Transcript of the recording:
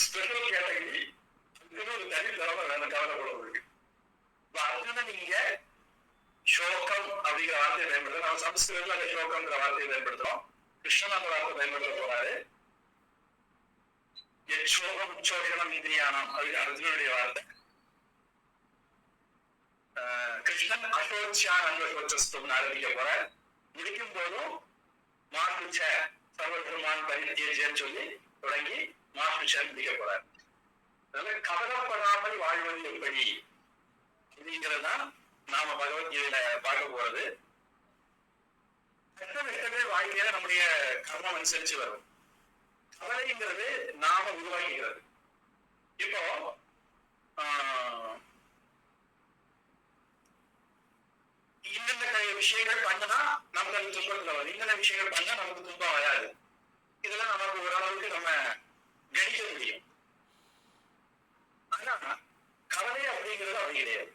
Special category அதுக்குன்னு ஒரு தனி திறமை வேணும் கவலைப்படுறதுக்கு இப்ப அர்ஜுனன் நீங்க சோகம் அப்படிங்கிற வார்த்தையை பயன்படுத்துறோம் நம்ம சமஸ்கிருதத்துல அந்த சோகம்ங்கிற வார்த்தையை பயன்படுத்துறோம் கிருஷ்ணன் அந்த வார்த்தை பயன்படுத்த போறாரு எச்சோகம் உச்சோஷனம் இந்திரியானம் அதுக்கு அர்ஜுனுடைய வார்த்தை கிருஷ்ணன் அசோச்சியான் அன்வசோச்சஸ்தம்னு ஆரம்பிக்க போற முடிக்கும் போதும் மாற்றுச்ச சர்வபெருமான் பரித்தியஜன்னு சொல்லி தொடங்கி மாற்றுச்சன் மிக போறார். அதனால கவலைப்படாமல் வாழ்வது எப்படி அப்படிங்கிறது நாம பகவத்கீதையில பார்க்க போறது. கஷ்ட நஷ்டங்கள் வாழ்க்கையில நம்முடைய கர்மம் அனுசரிச்சு வரும். கவலைங்கிறது நாம உருவாக்குகிறது இப்போ ஆஹ், இன்னென்ன விஷயங்கள் பண்ணனா நமக்கு அந்த துன்பத்துல வரும். இன்னென்ன விஷயங்கள் பண்ணா நமக்கு துன்பம் வராது இதெல்லாம் நமக்கு ஓரளவுக்கு நம்ம கணிக்க முடியும். ஆனா கவலை அப்படிங்கிறது அப்படி கிடையாது.